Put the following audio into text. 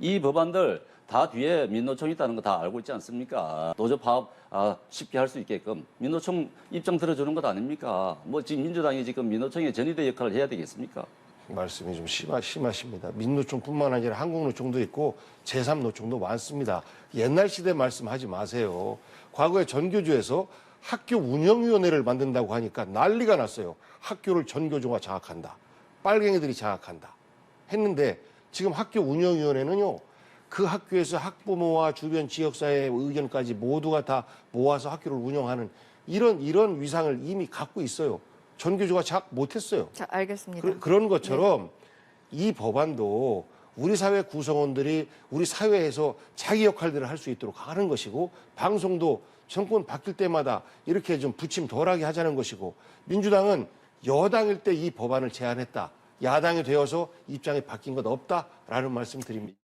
이 법안들 다 뒤에 민노총이 있다는 거 다 알고 있지 않습니까? 노조 파업 아, 쉽게 할 수 있게끔 민노총 입장 들어주는 것 아닙니까? 뭐 지금 민주당이 지금 민노총의 전위대 역할을 해야 되겠습니까? 말씀이 좀 심하, 심하십니다. 민노총뿐만 아니라 한국노총도 있고 제3노총도 많습니다. 옛날 시대 말씀하지 마세요. 과거에 전교조에서 학교 운영위원회를 만든다고 하니까 난리가 났어요. 학교를 전교조가 장악한다. 빨갱이들이 장악한다. 했는데 지금 학교 운영위원회는요. 그 학교에서 학부모와 주변 지역사회의 의견까지 모두가 다 모아서 학교를 운영하는 이런 이런 위상을 이미 갖고 있어요. 전교조가 장악 못했어요. 자, 알겠습니다. 그, 런 것처럼 이 법안도 우리 사회 구성원들이 우리 사회에서 자기 역할들을 할 수 있도록 하는 것이고 방송도 정권 바뀔 때마다 이렇게 좀 부침 덜하게 하자는 것이고 민주당은 여당일 때 이 법안을 제안했다. 야당이 되어서 입장이 바뀐 것 없다라는 말씀 드립니다.